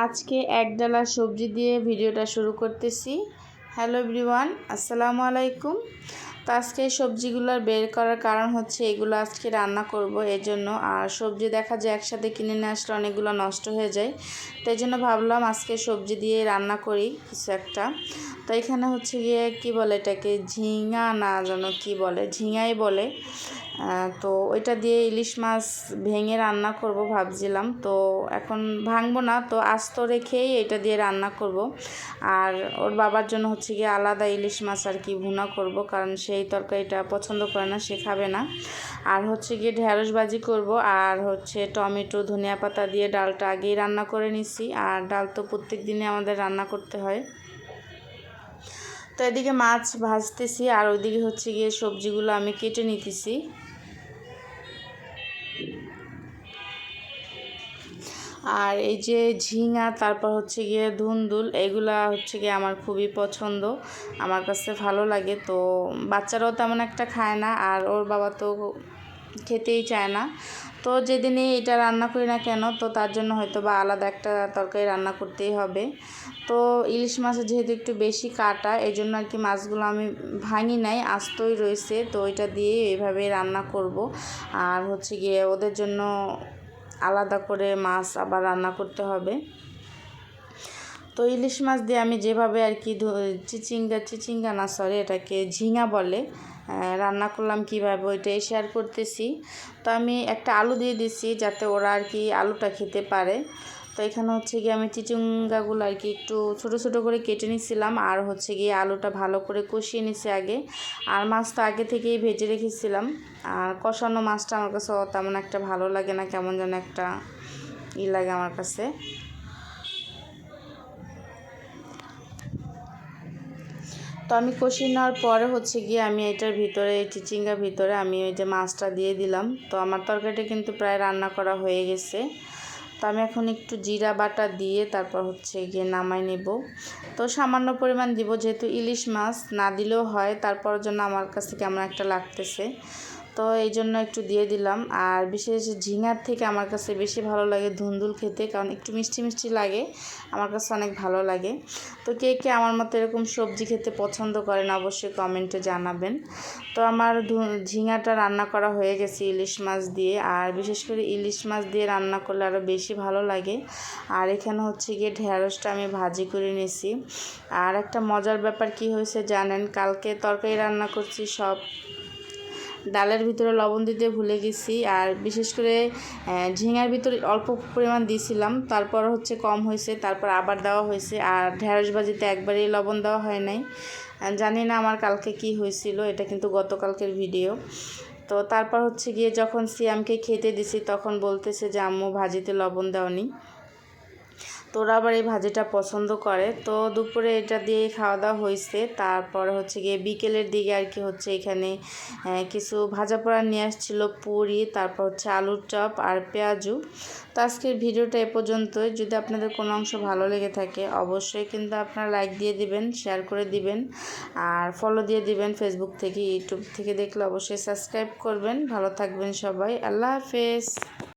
আজকে এক ডালা সবজি দিয়ে ভিডিওটা শুরু করতেছি। হ্যালো এভরিওয়ান, আসসালামু আলাইকুম। তো আজকে এই সবজিগুলো বের করার কারণ হচ্ছে এগুলো আজকে রান্না করব এর জন্য আর সবজি দেখা যায় একসাথে কিনে নিয়ে আসলে অনেকগুলো নষ্ট হয়ে যায়। তো এই জন্য ভাবলাম আজকে সবজি দিয়ে রান্না করি কিছু একটা। এখানে হচ্ছে গিয়ে কি বলে এটাকে? ঝিঙা না যেন কি বলে? ঝিঙাই বলে। তো ওইটা দিয়ে ইলিশ মাছ ভেঙে রান্না করব ভাবছিলাম। তো এখন ভাঙবো না, তো আস্ত রেখেই এটা দিয়ে রান্না করব। আর ওর বাবার জন্য হচ্ছে গিয়ে আলাদা ইলিশ মাছ আর কি ভুনা করব, কারণ সেই তরকারিটা পছন্দ করে না, সে খাবে না। আর হচ্ছে গিয়ে ঢেঁড়স ভাজি করব, আর হচ্ছে টমেটো, ধনিয়া পাতা দিয়ে ডালটা আগেই রান্না করে নিছি। আর ডাল তো প্রত্যেক দিনে আমাদের রান্না করতে হয়। তো এদিকে মাছ ভাজতেছি আর ওইদিকে হচ্ছে গিয়ে সবজিগুলো আমি কেটে নিতেছি। আর এই যে ঝিঙা, তারপর হচ্ছে গিয়ে ধুন্দুল, এগুলা হচ্ছে গিয়ে আমার খুবই পছন্দ। আমার কাছে ভালো লাগে, তো বাচ্চারাও তেমন একটা খায় না, আর ওর বাবা তো খেতেই চায় না। তো যেদিনই এটা রান্না করি না কেন, তো তার জন্য হয়তো বা আলাদা একটা তরকারি রান্না করতেই হবে। তো ইলিশ মাছের যেহেতু একটু বেশি কাটা এই জন্য আর কি মাছগুলো আমি ভাঙি নাই, আস্তই রয়েছে, তো ওইটা দিয়ে এইভাবে রান্না করব। আর হচ্ছে গিয়ে ওদের জন্য আলাদা করে মাছ আবার রান্না করতে হবে। তো ইলিশ মাছ দিয়ে আমি যেভাবে আর কি চিচিঙ্গা চিচিঙ্গা না সরি এটাকে ঝিঙা বলে রান্না করলাম কীভাবে, ওইটাই শেয়ার করতেছি। তো আমি একটা আলু দিয়ে দিছি যাতে ওরা আর কি আলুটা খেতে পারে। তো এখানে হচ্ছে গিয়ে আমি চিচিঙ্গাগুলো আর কি একটু ছোট ছোট করে কেটে নিছিলাম আর হচ্ছে গিয়ে আলুটা ভালো করে কষিয়ে নিছি আগে। আর মাছটা আগে থেকেই ভেজে রেখেছিলাম। আর কষানো মাছটা আমার কাছে তেমন একটা ভালো লাগে না, কেমন যেন একটা ই লাগে আমার কাছে। তো আমি কষিয়ে নেওয়ার পরে হচ্ছে গিয়ে আমি এটার ভিতরে, এই চিচিঙ্গার ভিতরে আমি ওই যে মাছটা দিয়ে দিলাম। তো আমার তরকারিটা কিন্তু প্রায় রান্না করা হয়ে গেছে। তো আমি এখন একটু জিরা বাটা দিয়ে তারপর হচ্ছে গিয়ে নামাই নেব। তো সামান্য পরিমাণ দিব, যেহেতু ইলিশ মাছ না দিলেও হয় তারপর জন্য আমার কাছে কেমন একটা লাগতেছে। তো এই জন্য একটু দিয়ে দিলাম। আর বিশেষ ঝিঙার থেকে আমার কাছে বেশি ভালো লাগে ধুন্দুল খেতে, কারণ একটু মিষ্টি মিষ্টি লাগে, আমার কাছে অনেক ভালো লাগে। তো কে কে আমার মতো এরকম সবজি খেতে পছন্দ করেন অবশ্যই কমেন্টে জানাবেন। তো আমার ঝিঙাটা রান্না করা হয়ে গেছে ইলিশ মাছ দিয়ে, আর বিশেষ করে ইলিশ মাছ দিয়ে রান্না করলে আরও বেশি ভালো লাগে। আর এখানে হচ্ছে গিয়ে ঢেঁড়সটা আমি ভাজি করে নিয়েছি আর একটা মজার ব্যাপার কি হয়েছে জানেন, কালকে তরকারি রান্না করছি সব ডালের ভিতরে লবণ দিতে ভুলে গেছি। আর বিশেষ করে ঝিঙার ভিতরে অল্প পরিমাণ দিয়েছিলাম। তারপর হচ্ছে কম হয়েছে, তারপর আবার দেওয়া হয়েছে। আর ঢেঁড়স ভাজিতে একবারেই লবণ দেওয়া হয় নাই। জানি না আমার কালকে কি হয়েছিল, এটা কিন্তু গতকালকের ভিডিও। তো তারপর হচ্ছে গিয়ে যখন সিয়ামকে খেতে দিছি, তখন বলতেছে যে, আম্মু ভাজিতে লবণ দেওনি। তো ওরা আবার এই ভাজিটা পছন্দ করে। তো দুপুরে এটা দিয়ে খাওয়া দাওয়া হয়েছে। তারপর হচ্ছে গিয়ে বিকেলের দিকে আর কি হচ্ছে এখানে কিছু ভাজা পোড়া নিয়ে আসছিল পুরি, তারপর হচ্ছে আলুর চপ আর পেঁয়াজু। তো আজকের ভিডিওটা এ পর্যন্তই। যদি আপনাদের কোনো অংশ ভালো লেগে থাকে, অবশ্যই কিন্তু আপনারা লাইক দিয়ে দিবেন শেয়ার করে দিবেন আর ফলো দিয়ে দিবেন ফেসবুক থেকে ইউটিউব থেকে দেখলে অবশ্যই সাবস্ক্রাইব করবেন। ভালো থাকবেন সবাই। আল্লাহ হাফেজ।